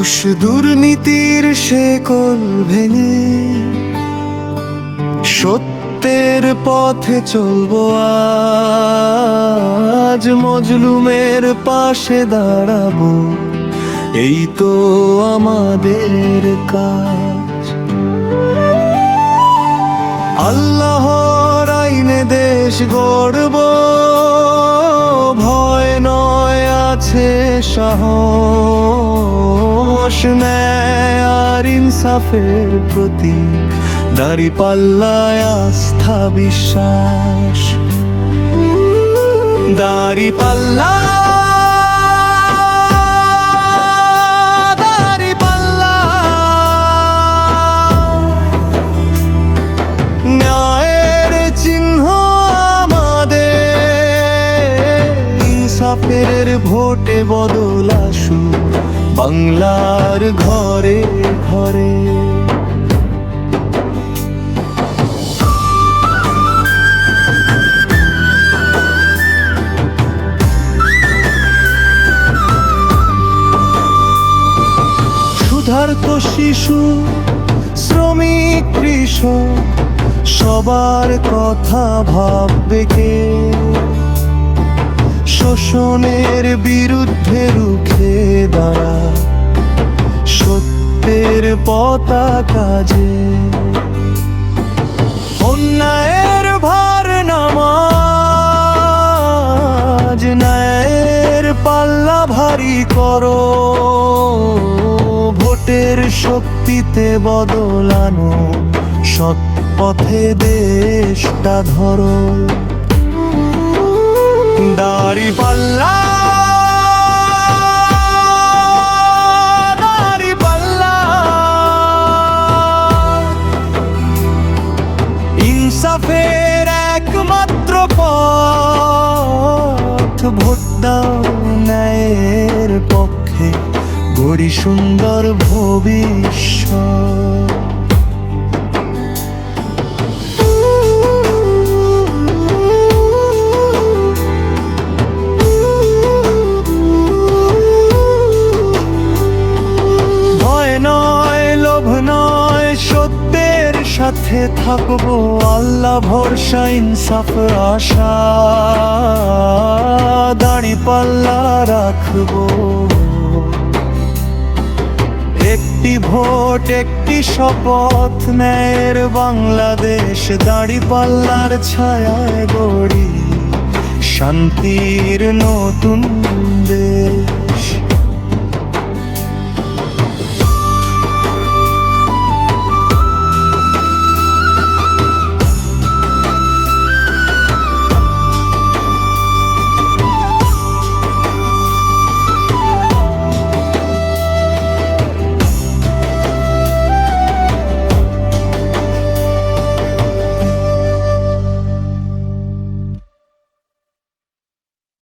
ঘুষ দুর্নীতির শেকল ভেঙে সত্যের পথে চলবো আজ মজলুমের পাশে দাঁড়াবো। এই তো আমাদের কাজ। আল্লাহর আইনে দেশ গড়ব, ভয় নয় আছে সাহস। ন্যায় আর ইনসাফের প্রতি দাড়ি পাল্লায় আস্থা বিশ্বাস। দাড়ি পাল্লা ইনসাফের ভোটে বদল আসু বাংলার ঘরে ঘরে। ক্ষুধার্ত শিশু, শ্রমিক কৃষক, সবার কথা ভাববে কে? শোষণের বিরুদ্ধে রুখে দাঁড়া। সত্যের পতাকা যে। অন্যায়ের ভার নামাজ, ন্যায়ের পাল্লা ভারী করো। ভোটের শক্তিতে বদলানো সৎ পথে দেশটা ধরো। দাড়ি পাল্লা। দাড়ি পাল্লা। ইনসাফের একমাত্র পথ ভোট দাও পক্ষে। গড়ি সুন্দর ভবিষ্যৎ। সাথে থাকব, আল্লাহ ভরসা, ইনসাফ, আশা। দাড়ি পাল্লা রাখব। একটি ভোট, একটি শপথ, ন্যায়ের বাংলাদেশ। দাড়ি পাল্লার ছায়ায় গড়ি শান্তির নতুন দেশ।